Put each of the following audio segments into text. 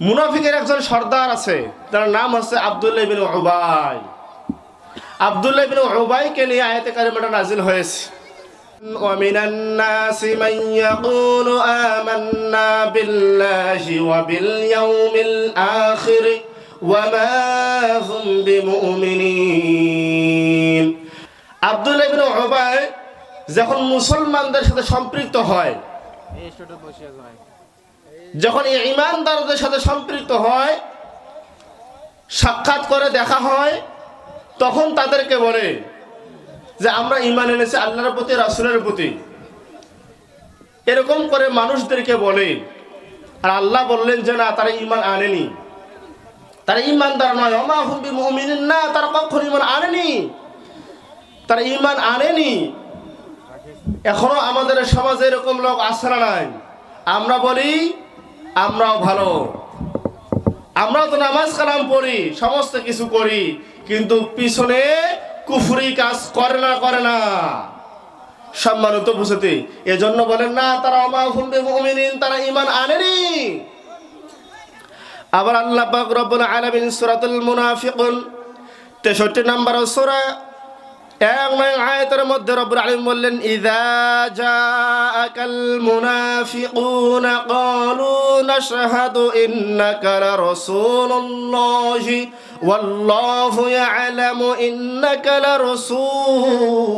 মুনাফিকের একজন সর্দার আছে তার নাম হচ্ছে আবদুল্লাহ বিন উবাই আবদুল্লাহ বিন উবাইকে নিয়ে আয়াতে কারিমাটা নাজিল হয়েছে ومن الناس من يقول آمنا بالله وباليوم الآخر وما هم بمؤمنين আব্দুল্লাহ ইবনে উবাই যখন মুসলমানদের সাথে সম্পৃক্ত হয় যখন এই ইমানদারদের সাথে সম্পৃক্ত হয়, সাক্ষাৎ করে দেখা হয়, তখন তাদেরকে বলে যে, আমরা ইমান এনেছি আল্লাহর প্রতি, রাসুলের প্রতি। এরকম করে মানুষদেরকে বলে। আর আল্লাহ বললেন যে, না, তারা ইমান আনেনি। তারা ইমানদার নয়। অমা মুমিনিন না, তারা কখন ইমান আনেনি। তারা ইমান আনেনি। এখনও আমাদের সমাজে এরকম লোক না নাই? আমরা বলি আমরাও ভালো। আমরাও তো নামাজ কালাম পড়ি, সমস্ত কিছু করি, কিন্তু পিছনে কুফুরি কাজ করে না করে না। সম্মানিত বুঝতে এজন্য বলেন না, তারা অমা হুম্বে মুমিনিন, তারা ইমান আনেনি। আবার আল্লাহ পাক রব্বুল আলামিন সূরাতুল মুনাফিকুন 63 নম্বর সূরা এক নয় আয়াতের মধ্যে রব্বুল আলামিন বললেন ইযা জাআকাল মুনাফিকুনা ক্বালু নাশহাদু ইন্নাকা লারাসূলুল্লাহি والله يعلم إنك لرسوله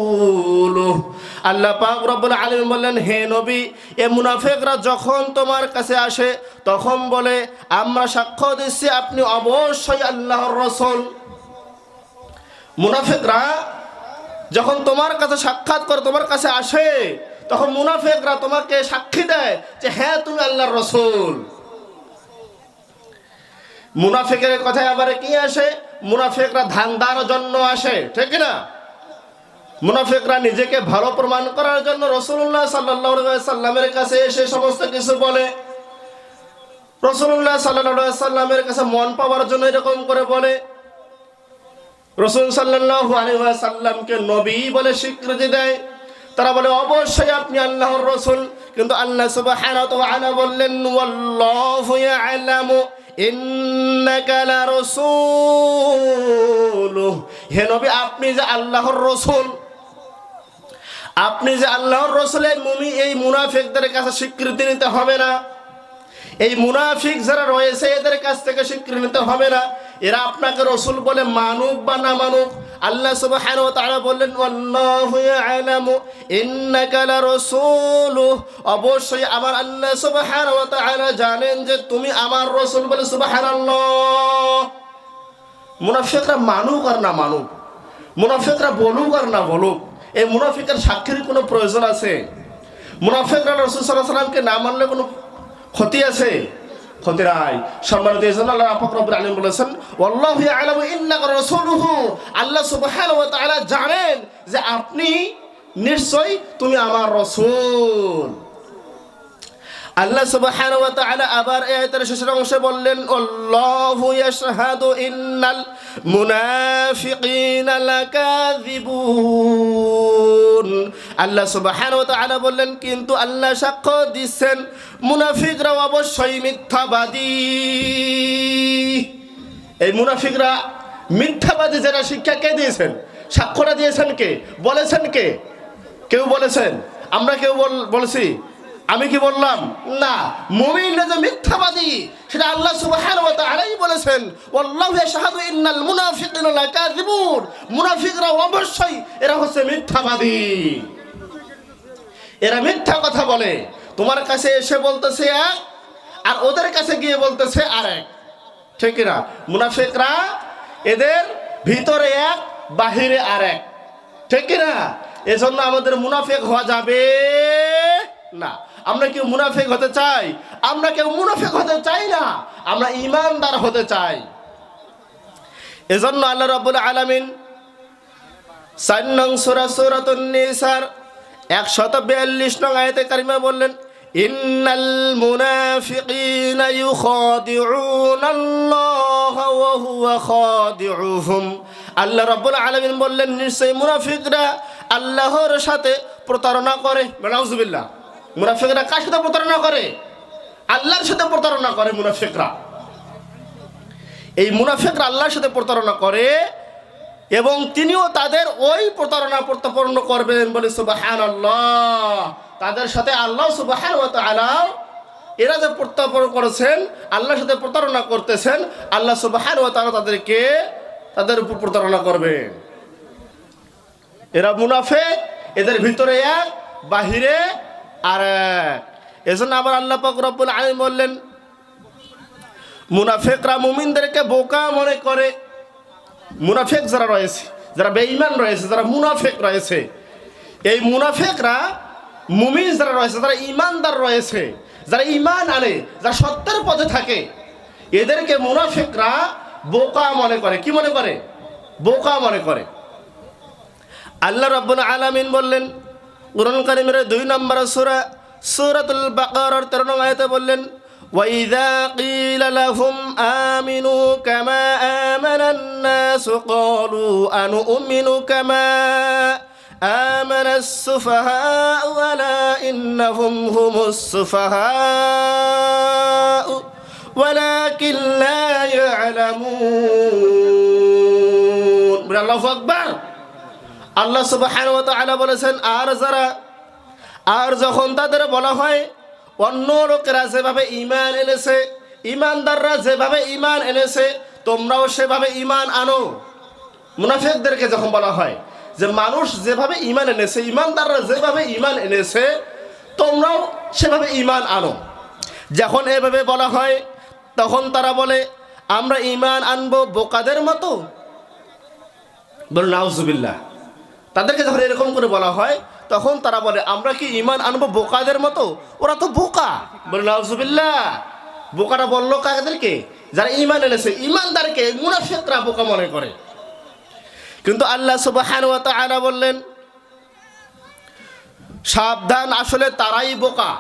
আল্লাহ পাক রব্বুল আলামিন বললেন হে নবী এ মুনাফিকরা যখন তোমার কাছে আসে তখন বলে আমরা সাক্ষ্য দিচ্ছি আপনি অবশ্যই আল্লাহর রসুল মুনাফিকরা যখন তোমার কাছে সাক্ষাৎ করে, তোমার কাছে আসে, তখন মুনাফিকরা তোমাকে সাক্ষী দেয় যে হ্যাঁ তুমি আল্লাহর রসুল। মুনাফিকের কথায় আবার কি আসে? মুনাফিকরা ধান্দার জন্য আসে, ঠিক না মুনাফিকরা নিজেকে ভালো প্রমাণ করার জন্য রসুল্লাহ সাল্লাহ সাল্লামের কাছে এসে সমস্ত কিছু বলে। রসুল্লাহ সাল্লাহ সাল্লামের কাছে মন পাওয়ার জন্য এরকম করে বলে। রসুল সাল্লাহ সাল্লামকে নবী বলে স্বীকৃতি দেয়। তারা বলে, অবশ্যই আপনি আল্লাহর রসুল। কিন্তু আল্লাহ তাআলা বললেন হে নবী, আপনি যে আল্লাহর রসুল, আপনি যে আল্লাহর রসুল মুমি, এই মুনাফিকদের কাছে স্বীকৃতি নিতে হবে না। এই মুনাফিক যারা রয়েছে, এদের কাছ থেকে স্বীকৃতি নিতে হবে না। এরা আপনাকে রসুল বলে মানুক বা না মানুক, আল্লাহ সুবহানাহু ওয়া তাআলা বললেন আল্লাহু ইয়ালামু ইন্নাকা অবশ্যই আমার আল্লাহ সুবহানাহু ওয়া তাআলা জানেন যে তুমি আমার রসুল বলে সুবহানাল্লাহ। মুনাফিকরা মানুক আর না মানুক, মুনাফিকরা বলুক আর না বলুক, এই মুনাফিকের সাক্ষীর কোনো প্রয়োজন আছে? মুনাফিকরা রসুল সাল্লাহ সাল্লামকে না মানলে কোনো ক্ষতি আছে? ক্ষতি নাই সম্মানিত আলামিন বলেছেন আল্লাহ সুবহানাহু জানেন যে আপনি নিশ্চয়ই তুমি আমার রাসূল। আল্লাহ সুবহানাহু ওয়া তাআলা আবার এই আয়াতের শেষের অংশে বললেন, আল্লাহু ইয়াশহাদু ইন্নাল মুনাফিকিনা লাকাযিবুন। আল্লাহ সুবহানাহু ওয়া তাআলা বললেন, কিন্তু আল্লাহ সাক্ষ্য দিচ্ছেন মুনাফিকরা অবশ্যই মিথ্যাবাদী। এই মুনাফিকরা মিথ্যাবাদী যারা, শিক্ষা কে দিয়েছেন? সাক্ষ্যটা দিয়েছেন কে? বলেছেন কে? কেউ বলেছেন? আমরা কেউ বল- বলেছি? আমি কি বললাম? না। মুমিনরা যে মিথ্যাবাদী, সেটা আল্লাহ সুবহানাহু ওয়া তাআলাই বলেছেন, ওয়াল্লাহু ইয়াশহাদু ইন্নাল মুনাফিকিনা লাকাযিবুন। মুনাফিকরা অবশ্যই এরা হচ্ছে মিথ্যাবাদী। এরা মিথ্যা কথা বলে। তোমার কাছে এসে বলতেছে এক, আর ওদের কাছে গিয়ে বলতেছে আরেক। ঠিক না? মুনাফিকরা এদের ভিতরে এক, বাহিরে আরেক। ঠিক না? এজন্য আমাদের মুনাফিক হওয়া যাবে না। আমরা কেউ মুনাফিক হতে চাই, আমরা কেউ মুনাফিক হতে চাই না, আমরা ইমানদার হতে চাই। এজন্য আল্লাহ রাব্বুল আলামিন চার নং সুরা সুরাতুন নিসার একশত বিয়াল্লিশ নং আয়তে কারিমা বললেন, ইন্নাল মুনাফিকিনা ইউখাদিউনা আল্লাহ ওয়া হুয়া খাদিউহুম। আল্লাহ রাব্বুল আলামিন বললেন, নিশ্চয়ই মুনাফিকরা আল্লাহর সাথে প্রতারণা করে। নাউজুবিল্লাহ। মুনাফিকরা কার সাথে প্রতারণা করে? আল্লাহর সাথে প্রতারণা করে মুনাফিকরা। এই মুনাফেকরা আল্লাহর সাথে প্রতারণা করে এবং তিনিও তাদের ওই প্রতারণা প্রত্যাপন্ন করবেন বলে সুবাহান আল্লাহ তাদের সাথে আল্লাহ সুবাহান আল্লাহ এরা যে প্রত্যাপন করেছেন, আল্লাহর সাথে প্রতারণা করতেছেন, আল্লাহ সুবাহান ও তারা তাদেরকে তাদের উপর প্রতারণা করবেন। এরা মুনাফেক, এদের ভিতরে এক, বাহিরে আর, এজন্য আবার আল্লাহ পাক রব্বুল আলামিন বললেন, মুনাফেকরা মুমিনদেরকে বোকা মনে করে। মুনাফেক যারা রয়েছে, যারা বেঈমান রয়েছে, যারা মুনাফেক রয়েছে, এই মুনাফেকরা মুমিন যারা রয়েছে, যারা ইমানদার রয়েছে, যারা ইমান আনে, যারা সত্যের পথে থাকে, এদেরকে মুনাফেকরা বোকা মনে করে। কি মনে করে? বোকা মনে করে। আল্লাহ রাব্বুল আলামিন বললেন কুরআন কারীমের দুই নম্বর সূরা সূরাতুল বাকারার 13 নং আয়াতে বললেন وَإِذَا قِيلَ لَهُمْ آمِنُوا كَمَا آمَنَ النَّاسُ قَالُوا أَنُؤْمِنُ كَمَا آمَنَ السُّفَهَاءُ أَلَا إِنَّهُمْ هُمُ السُّفَهَاءُ ولكن لا يعلمون বলে আল্লাহু আকবার আল্লাহ সুবহানাহু ওয়া তাআলা বলেছেন, আর যারা, আর যখন তাদের বলা হয়, অন্য লোকেরা যেভাবে ইমান এনেছে ইমানদাররা যেভাবে ইমান এনেছে, তোমরাও সেভাবে ইমান আনো। মুনাফিকদেরকে যখন বলা হয় যে মানুষ যেভাবে ইমান এনেছে ইমানদাররা যেভাবে ইমান এনেছে, তোমরাও সেভাবে ইমান আনো। যখন এভাবে বলা হয়, তখন তারা বলে, আমরা ইমান আনব বোকাদের মতো? বলে নাউজুবিল্লাহ। তাদেরকে যখন এরকম করে বলা হয়, তখন তারা বলে, আমরা কি ইমান আনব বোকাদের মতো? ওরা তো বোকা। বলে, নাউজুবিল্লাহ। বোকাটা বলল কাদেরকে? যারা ইমান এনেছে ইমানদারকে মুনাফিকরা বোকা মনে করে। কিন্তু আল্লাহ সুবহানাহু ওয়া তাআলা বললেন, সাবধান, আসলে তারাই বোকা।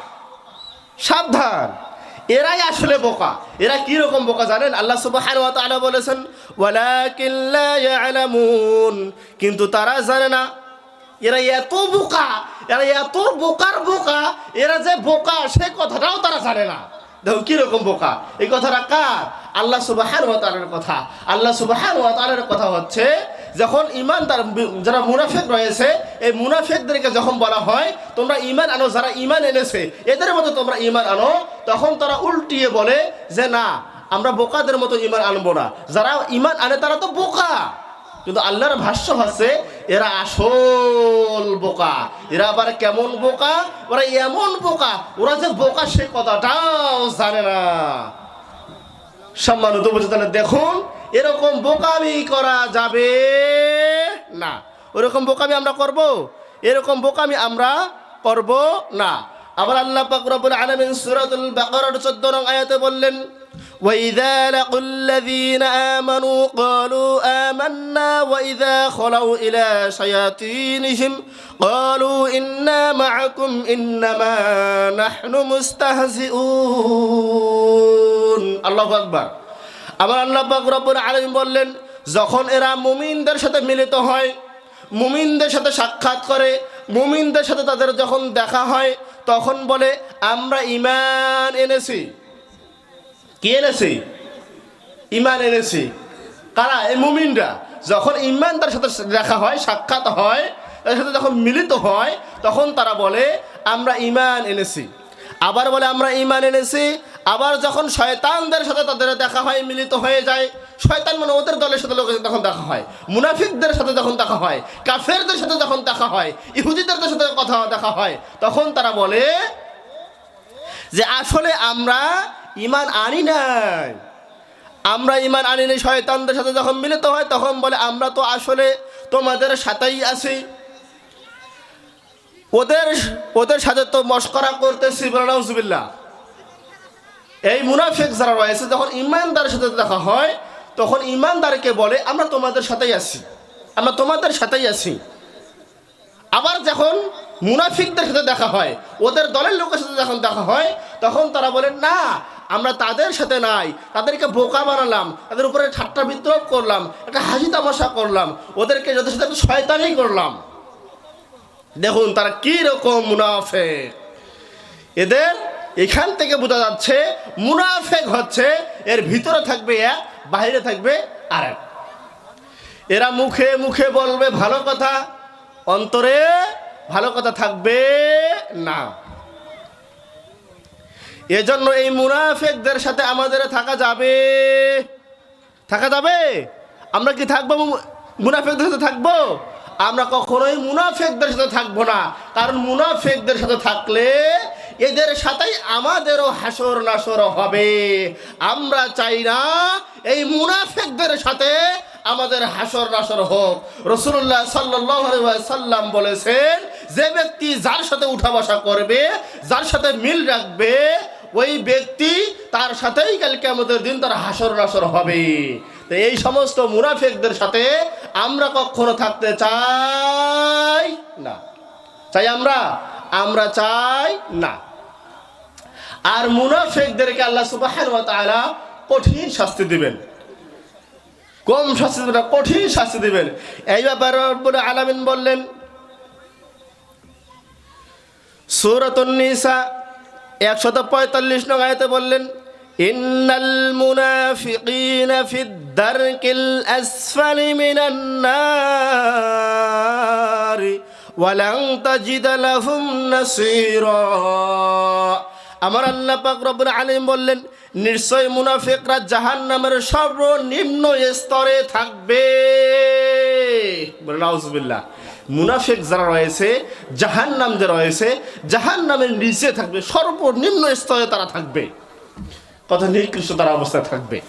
সাবধান। এরাই আসলে বোকা। এরা কি রকম বোকা জানেন? আল্লাহ সুবহানাহু ওয়া তাআলা বলেছেন, ওয়ালাকিন লা ইয়ালামুন। কিন্তু তারা জানে না। এরা এত বোকা, এরা এত বোকার বোকা, এরা যে বোকা, সে কথাটাও তারা জানে না। দেখো কীরকম বোকা? এই কথাটা কার? আল্লাহ সুবাহান ওয়া তাআলার কথা। আল্লাহ সুবাহান ওয়া তাআলার কথা হচ্ছে যখন ইমান তার যারা মুনাফেক রয়েছে, এই মুনাফেকদেরকে যখন বলা হয়, তোমরা ইমান আনো, যারা ইমান এনেছে, এদের মতো তোমরা ইমান আনো, তখন তারা উল্টিয়ে বলে যে না, আমরা বোকাদের মতো ইমান আনব না। যারা ইমান আনে, তারা তো বোকা। কিন্তু আল্লাহর ভাষ্য হচ্ছে, এরা আসল বোকা। এরা আবার কেমন বোকা? ওরা এমন বোকা। ওরা যে বোকা সে কথাটাও জানে না। সম্মানিত বুঝে তাহলে দেখুন এরকম বোকামি করা যাবে না ওরকম বোকামি আমরা করব এরকম বোকামি আমরা করব না আবার আল্লাহ পাক রব্বুল আলামিন সূরাতুল বাকারার 14 নং আয়াতে বললেন وإذا لقوا الذين آمنوا قالوا آمنا وإذا خلوا إلى شياطينهم قالوا إنا معكم إنما نحن مستهزئون الله أكبر আবার আল্লাহ রব্বুল আলামিন বললেন, যখন এরা মুমিনদের সাথে মিলিত হয়, মুমিনদের সাথে সাক্ষাৎ করে, মুমিনদের সাথে তাদের যখন দেখা হয়, তখন বলে, আমরা ইমান এনেছি। কি এনেছি? ইমান এনেছি। কারা? এই মুমিনরা। যখন ইমান তার সাথে দেখা হয়, সাক্ষাৎ হয়, তাদের সাথে যখন মিলিত হয়, তখন তারা বলে, আমরা ইমান এনেছি। আবার বলে, আমরা ইমান এনেছি। আবার যখন শয়তানদের সাথে তাদের দেখা হয়, মিলিত হয়ে যায়, শয়তান মানে ওদের দলের সাথে লোকের তখন দেখা হয়, মুনাফিকদের সাথে যখন দেখা হয়, কাফেরদের সাথে যখন দেখা হয়, ইহুদিদের সাথে কথা দেখা হয়, তখন তারা বলে যে আসলে আমরা ইমান আনি নাই। আমরা ইমান আনি নাই, শয়তানদের সাথে যখন মিলিত হয়, তখন বলে আমরা তো আসলে তোমাদের সাথেই আছি। ওদের ওদের সাথে তো মস্করা করতেছি বলে নাউজুবিল্লাহ। এই মুনাফেক যারা রয়েছে, যখন ইমানদারের সাথে দেখা হয়, তখন ইমানদারকে বলে, আমরা তোমাদের সাথেই আছি। আমরা তোমাদের সাথেই আছি। আবার যখন মুনাফিকদের সাথে দেখা হয়, ওদের দলের লোকের সাথে যখন দেখা হয়, তখন তারা বলে, না, আমরা তাদের সাথে নাই। তাদেরকে বোকা বানালাম, তাদের উপরে ঠাট্টা বিদ্রোহ করলাম, একটা হাসি তামাশা করলাম, ওদেরকে ওদের সাথে একটা শয়তানি করলাম। দেখুন তারা কি রকম মুনাফেক। এদের এখান থেকে বোঝা যাচ্ছে মুনাফেক হচ্ছে, এর ভিতরে থাকবে এক বাইরে থাকবে আরেক। এরা মুখে মুখে বলবে, ভালো কথা। অন্তরে ভালো কথা থাকবে না। এজন্য এই মুনাফেকদের সাথে আমাদের থাকা যাবে। থাকা যাবে? আমরা কি থাকব মুনাফেকদের সাথে থাকব? আমরা কখনোই মুনাফেকদের সাথে থাকব না। কারণ মুনাফেকদের সাথে থাকলে এদের সাথেই আমাদেরও হাসর নাসর হবে। আমরা চাই না এই মুনাফেকদের সাথে আমাদের হাসর নাসর হোক। রসুল্লাহ সাল্লাহ সাল্লাম বলেছেন, যে ব্যক্তি যার সাথে উঠা বসা করবে, যার সাথে মিল রাখবে, ওই ব্যক্তি তার সাথেই কালকে আমাদের দিন তার হাসর নাসর হবে। তো এই সমস্ত মুনাফেকদের সাথে আমরা কখনো থাকতে চাই না। চাই আমরা? আমরা চাই না। আর মুনাফেকদেরকে আল্লাহ সুবাহান তাআলা কঠিন শাস্তি দিবেন। কম শাস্তি দিবেন কঠিন শাস্তি দিবেন। এই ব্যাপারে রব্বুল আলামিন বললেন, সূরাতুন নিসা একশত পঁয়তাল্লিশ নং আয়তে বললেন, ইন্নাল মুনাফিকিনা ফিদ দারকিল আসফালি মিনান নার ওয়ালান তাজিদ লাহুম নাসীরা। আমার আল্লাহ পাক রব্বুল আলামিন বললেন নিশ্চয় মুনাফিকরা জাহান্নামের সর্বনিম্ন স্তরে থাকবে। বলে নাউজুবিল্লাহ। মুনাফিক যারা রয়েছে জাহান নাম যে রয়েছে, জাহান্নামের নিচে থাকবে, সর্বনিম্ন স্তরে তারা থাকবে। কত নিকৃষ্ট তারা অবস্থায় থাকবে।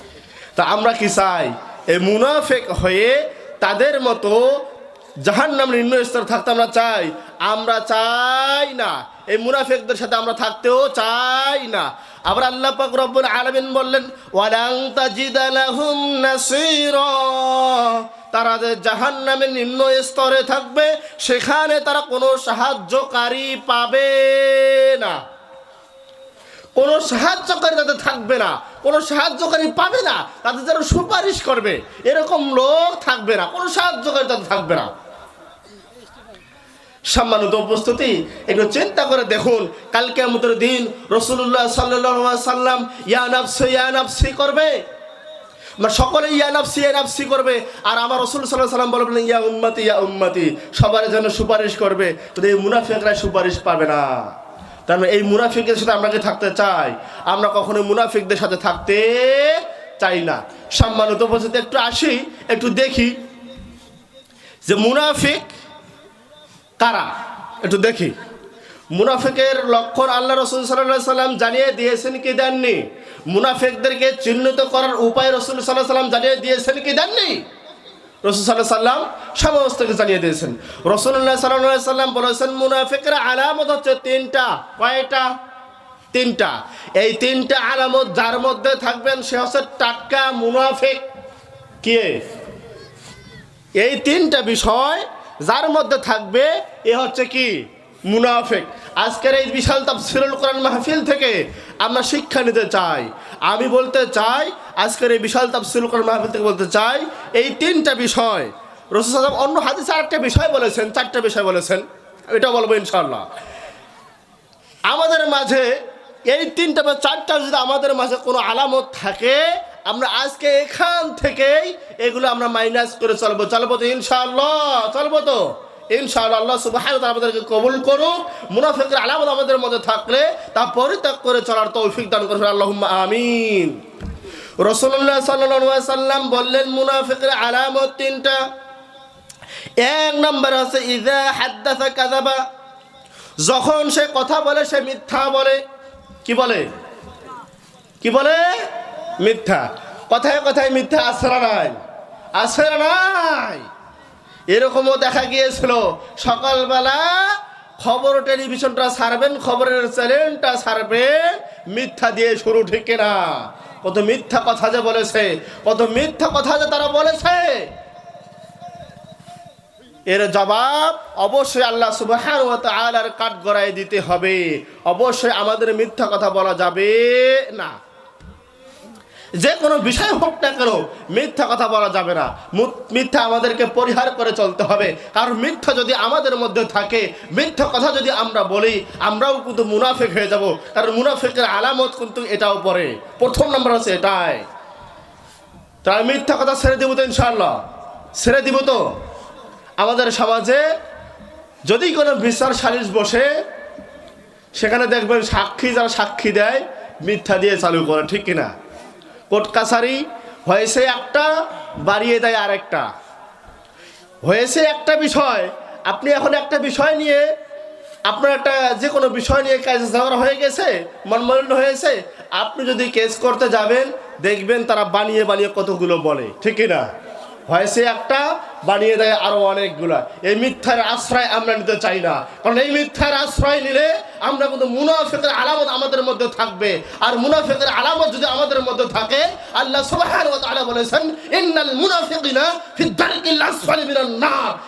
তা আমরা কি চাই? এই মুনাফেক হয়ে তাদের মতো জাহান্নাম নিম্ন স্তরে থাকতে আমরা চাই। আমরা চাই না। এই মুনাফেকদের সাথে আমরা থাকতেও চাই না। আবার আল্লাহ পাক রব্বুল আলামিন বললেন তারা যে জাহান্নামের নিম্ন স্তরে থাকবে, সেখানে তারা কোনো সাহায্যকারী পাবে না। কোনো সাহায্যকারী তাদের থাকবে না। কোনো সাহায্যকারী পাবে না। তাদের যারা সুপারিশ করবে। এরকম লোক থাকবে না। কোনো সাহায্যকারী তাদের থাকবে না। সম্মানিত উপস্থিতি, একটু চিন্তা করে দেখুন কালকে আমাদের দিন রসুল্লাহ সাল্লাহ সাল্লাম ইয়া নাফসি ইয়া নাফসি করবে? সকলে ইয়া নাফসি ইয়া নাফসি করবে। আর আমার রসুল সাল্লাহ সাল্লাম বলবেন, ইয়া উম্মতি ইয়া উম্মতি, সবার জন্য সুপারিশ করবে। তো এই মুনাফিকরা সুপারিশ পাবে না। তার মানে এই মুনাফিকদের সাথে আমরা কি থাকতে চাই? আমরা কখনো মুনাফিকদের সাথে থাকতে চাই না। সম্মানিত উপস্থিতি, একটু আসি, একটু দেখি যে মুনাফিক কারা? একটু দেখি। মুনাফিকের লক্ষণ আল্লাহ রসুল সাল্লাহ সাল্লাম জানিয়ে দিয়েছেন কি দেননি? মুনাফিকদেরকে চিহ্নিত করার উপায় রসুল সাল্লাহ সাল্লাম জানিয়ে দিয়েছেন কি দেননি? রসুল সাল্লাহ সাল্লাম সমস্ত কিছু জানিয়ে দিয়েছেন। রসুল্লাহ সাল্লাহ সাল্লাম বলেছেন, মুনাফিকের আলামত হচ্ছে তিনটা। কয়টা? তিনটা। এই তিনটা আলামত যার মধ্যে থাকবেন সে হচ্ছে টাটকা মুনাফিক। কে? এই তিনটা বিষয় যার মধ্যে থাকবে, এ হচ্ছে কি? মুনাফেক। আজকের এই বিশাল তাফসিরুল কোরআন মাহফিল থেকে আমরা শিক্ষা নিতে চাই। আমি বলতে চাই, আজকের এই বিশাল তাফসিরুল কোরআন মাহফিল থেকে বলতে চাই, এই তিনটা বিষয়। রসুল সাল্লাম অন্য হাতে আরেকটা বিষয় বলেছেন, চারটা বিষয় বলেছেন। এটা বলব ইনশাল্লাহ আমাদের মাঝে এই তিনটা বা চারটা যদি আমাদের মাঝে কোনো আলামত থাকে আমরা আজকে এখান থেকেই এগুলো আমরা মাইনাস করে চলবো। চলবো তো ইনশাআল্লাহ, চলবো তো। ইনশাআল্লাহ আল্লাহ সুবহানাহু আমাদেরকে কবুল করুন মুনাফিকের আলামত আমাদের মধ্যে থাকলে তা পরিত্যাগ করে চলার তৌফিক দান করবেন আল্লাহুম্মা আমিন। রাসূলুল্লাহ সাল্লাল্লাহু আলাইহি সাল্লাম বললেন মুনাফিকের আলামত তিনটা। এক নম্বর হচ্ছে, ইযা হাদ্দাসা কাযাবা। যখন সে কথা বলে, সে মিথ্যা বলে। কি বলে? কি বলে? মিথ্যা। কথায় কথায় মিথ্যা আশ্রা নাই। আশ্রা নাই। এরকমও দেখা গিয়েছিল, সকালবেলা খবর টেলিভিশনটা সারবেন খবরের চ্যানেলটা ছাড়বেন, মিথ্যা দিয়ে শুরু ঠিক না কত মিথ্যা কথা যে বলেছে, কত মিথ্যা কথা যে তারা বলেছে। এর জবাব অবশ্যই আল্লাহ সুবহান ওয়া তাআলার কাঠ গড়ায় দিতে হবে। অবশ্যই আমাদের মিথ্যা কথা বলা যাবে না। যে কোনো বিষয় হোক না কেন, মিথ্যা কথা বলা যাবে না। মিথ্যা আমাদেরকে পরিহার করে চলতে হবে। কারণ মিথ্যা যদি আমাদের মধ্যে থাকে, মিথ্যা কথা যদি আমরা বলি, আমরাও কিন্তু মুনাফেক হয়ে যাব। কারণ মুনাফেকের আলামত কিন্তু এটাও পড়ে। প্রথম নম্বর হচ্ছে এটাই। তাই মিথ্যা কথা ছেড়ে দিব তো ইনশাআল্লাহ। ছেড়ে দিব তো। আমাদের সমাজে যদি কোনো বিচার সালিশ বসে, সেখানে দেখবেন সাক্ষী যারা সাক্ষী দেয়, মিথ্যা দিয়ে চালু করে, ঠিক কিনা? কোর্ট কাছারি, হয়েছে একটা, বাড়িয়ে দেয় আরেকটা। হয়েছে একটা বিষয়, আপনি এখন একটা বিষয় নিয়ে, আপনার একটা যে কোনো বিষয় নিয়ে কাজ ঝগড়া হয়ে গেছে মনমালিন্য হয়েছে, আপনি যদি কেস করতে যাবেন, দেখবেন তারা বানিয়ে বানিয়ে কতগুলো বলে, ঠিক না? হয়েছে একটা, বানিয়ে দেয় আরও অনেকগুলা। এই মিথ্যার আশ্রয় আমরা নিতে চাই না। কারণ এই মিথ্যার আশ্রয় নিলে আমরা কিন্তু মুনাফেকের আলামত আমাদের মধ্যে থাকবে। আর মুনাফেকের আলামত যদি আমাদের মধ্যে থাকে, আল্লাহ সুবহানাহু ওয়া তাআলা বলেছেন, ইন্নাল মুনাফিকিনা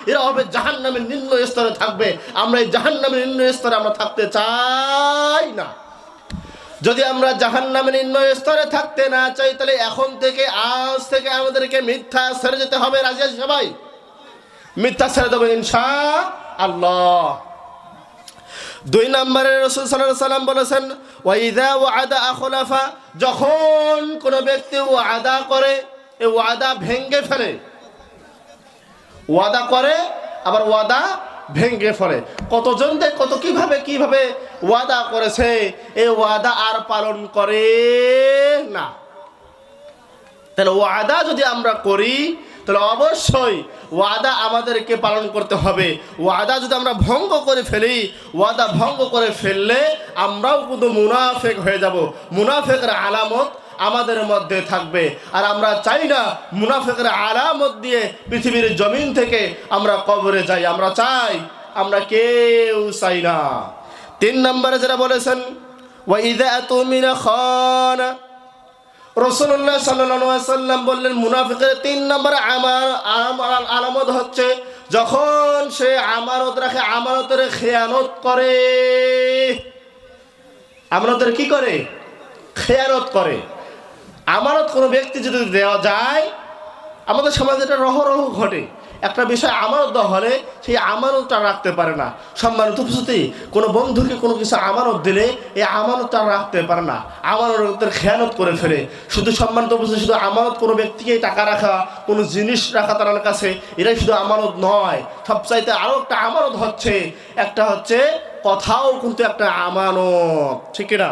এরা হবে জাহান্নামের নিম্ন স্তরে থাকবে। আমরা এই জাহান্নামের নিম্ন স্তরে আমরা থাকতে চাই না। যদি আমরা জাহান্নামের নির্ণয় স্তরে থাকতে না চাই, তাহলে এখন থেকে, আজ থেকে আমাদেরকে মিথ্যা ছেড়ে যেতে হবে। রাজিয়া সবাই? মিথ্যা ছেড়ে দেবো ইনশা আল্লাহ। দুই নম্বরে রসুল সাল্লাম বলেছেন, ওয়াইদা ওয়াদা আখলাফা যখন কোনো ব্যক্তি ওয়াদা করে, এ ওয়াদা ভেঙ্গে ফেলে। ওয়াদা করে, আবার ওয়াদা ভেঙ্গে ফেলে। কতজন দেখ, কত কীভাবে কীভাবে ওয়াদা করেছে? এই ওয়াদা আর পালন করে না। তাহলে ওয়াদা যদি আমরা করি, তাহলে অবশ্যই ওয়াদা আমাদেরকে পালন করতে হবে। ওয়াদা যদি আমরা ভঙ্গ করে ফেলি, ওয়াদা ভঙ্গ করে ফেললে আমরাও কিন্তু মুনাফেক হয়ে যাব। মুনাফেকের আলামত আমাদের মধ্যে থাকবে। আর আমরা চাই না মুনাফেকের আলামত দিয়ে পৃথিবীর জমিন থেকে আমরা কবরে যাই। আমরা চাই, আমরা কেউ চাই না। তিন নম্বরে যেটা বলেছেন রসুল্লাহ বললেন, মুনাফিকের তিন নম্বর আমার হচ্ছে যখন সে রাখে খেয়ানত করে। কি করে? খেয়ানত করে। আমানত কোনো ব্যক্তি যদি দেওয়া যায়, আমাদের সমাজে এটা রহরহ ঘটে। একটা বিষয় আমানত দেওয়া হলে সেই আমানতটা রাখতে পারে না। সম্মানিত উপস্থিতি, কোনো বন্ধুকে কোনো কিছু আমানত দিলে এই আমানতটা রাখতে পারে না। আমানতের খেয়ানত করে ফেলে। শুধু সম্মানিত উপস্থিতি, শুধু আমানত কোনো ব্যক্তিকে টাকা রাখা, কোনো জিনিস রাখা তার কাছে, এটাই শুধু আমানত নয়। সবচাইতে আরও একটা আমানত হচ্ছে, একটা হচ্ছে কথাও কিন্তু একটা আমানত। ঠিক না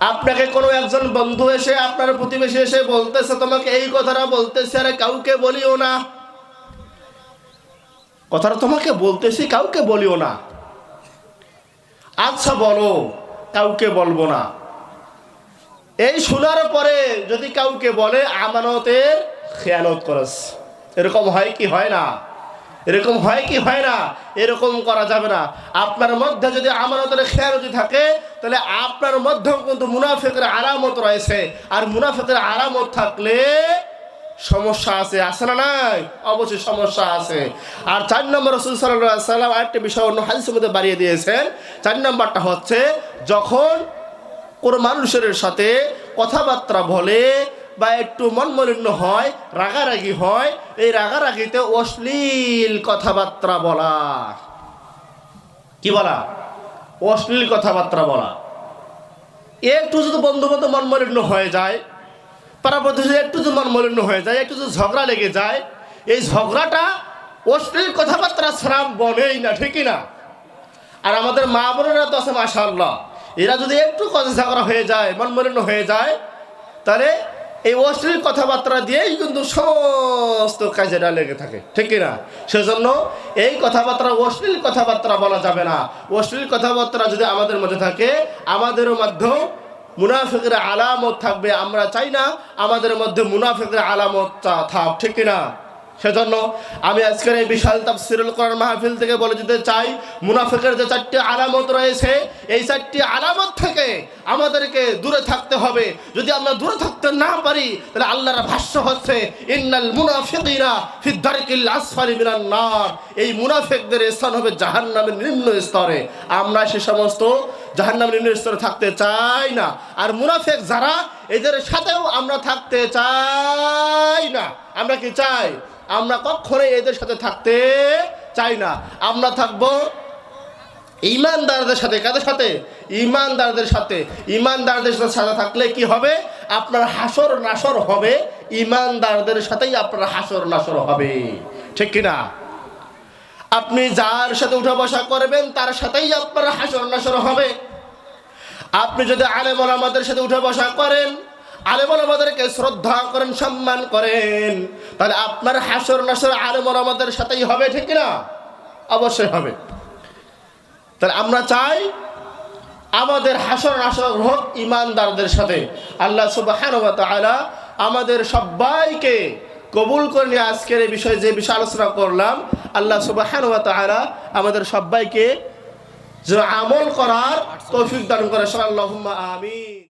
আপনাকে কোনো একজন বন্ধু এসে আপনার প্রতিবেশী এসে বলতেছে, তোমাকে এই কথাটা বলতেছে, আরে কাউকে বলিও না। কথাটা তোমাকে বলতেছি, কাউকে বলিও না। আচ্ছা বলো, কাউকে বলব না। এই শোনার পরে যদি কাউকে বলে, আমানতের খেয়ানত করস। এরকম হয় কি, হয় না? এরকম হয় কি হয় না? এরকম করা যাবে না। আপনার মধ্যে যদি আমানতের খেয়ানতি থাকে, তাহলে আপনার মধ্যেও কিন্তু মুনাফেকের আরামত রয়েছে। আর মুনাফেকের আরামত থাকলে সমস্যা আছে। আছে না নাই? অবশ্যই সমস্যা আছে। আর চার নম্বর রসুল সাল্লাহ সাল্লাম আরেকটা বিষয় অন্য হাদিসের মধ্যে বাড়িয়ে দিয়েছেন। চার নম্বরটা হচ্ছে, যখন কোনো মানুষের সাথে কথাবার্তা বলে বা একটু মনমলিন্য হয়, রাগারাগি হয়, এই রাগারাগিতে অশ্লীল কথাবার্তা বলা। কি বলা? অশ্লীল কথাবার্তা বলা। একটু যদি বন্ধু বান্ধব মনমলিন্য হয়ে যায় পাড়া প্রতিবেশী একটু যদি মনমলিন্য হয়ে যায়, একটু যদি ঝগড়া লেগে যায়, এই ঝগড়াটা অশ্লীল কথাবার্তা ছাড়া বনেই না, ঠিকই না? আর আমাদের মা বোনেরা তো আছে মাশাল্লাহ এরা যদি একটু কথা ঝগড়া হয়ে যায়, মনমলিন্য হয়ে যায়, তাহলে এই অশ্লীল কথাবার্তা দিয়েই কিন্তু সমস্ত কাজেরা লেগে থাকে, ঠিক কিনা? সেজন্য এই কথাবার্তা, অশ্লীল কথাবার্তা বলা যাবে না। অশ্লীল কথাবার্তা যদি আমাদের মধ্যে থাকে, আমাদেরও মাধ্যমে মুনাফিকের আলামত থাকবে। আমরা চাই না আমাদের মধ্যে মুনাফিকের আলামতটা থাক, ঠিক না সেজন্য আমি আজকের এই বিশাল তাফসিরুল কোরআন মাহফিল থেকে বলে দিতে চাই, মুনাফিকের যে চারটি আলামত রয়েছে, এই চারটি আলামত থেকে আমাদেরকে দূরে থাকতে হবে। যদি আমরা দূরে থাকতে না পারি, তাহলে আল্লাহর ভাষ্য হচ্ছে, ইন্নাল মুনাফিকিনা ফি দারকিল আসফালি মিনান নার। এই মুনাফিকদের স্থান হবে জাহান্নামের নিম্ন স্তরে। আমরা সে সমস্ত জাহান্নামের নিম্ন স্তরে থাকতে চাই না। আর মুনাফিক যারা, এদের সাথেও আমরা থাকতে চাই না। আমরা কি চাই? আমরা কখনোই এদের সাথে থাকতে চাই না। আমরা থাকব ইমানদারদের সাথে। কাদের সাথে? ইমানদারদের সাথে। ইমানদারদের সাথে থাকলে কি হবে? আপনার হাসর নাসর হবে। ইমানদারদের সাথেই আপনার হাসর নাসর হবে। ঠিক কিনা? আপনি যার সাথে উঠা বসা করবেন, তার সাথেই আপনার হাসর নাসর হবে। আপনি যদি আলেম আমাদের সাথে উঠা বসা করেন আলেম আমাদেরকে শ্রদ্ধা করেন, সম্মান করেন। তাহলে আপনার হাসর নাসর আলেম আমাদের সাথেই হবে, ঠিক কিনা? অবশ্যই হবে। তাহলে আমরা চাই আমাদের হাসর নাসর হোক ইমানদারদের সাথে। আল্লাহ সুবাহান আমাদের সবাইকে কবুল করে নিয়ে আজকের এই বিষয়ে যে বিষয়ে আলোচনা করলাম, আল্লাহ সুবাহান আমাদের সবাইকে যে আমল করার তৌফিক দান করে। সাল্লাহ আমিন।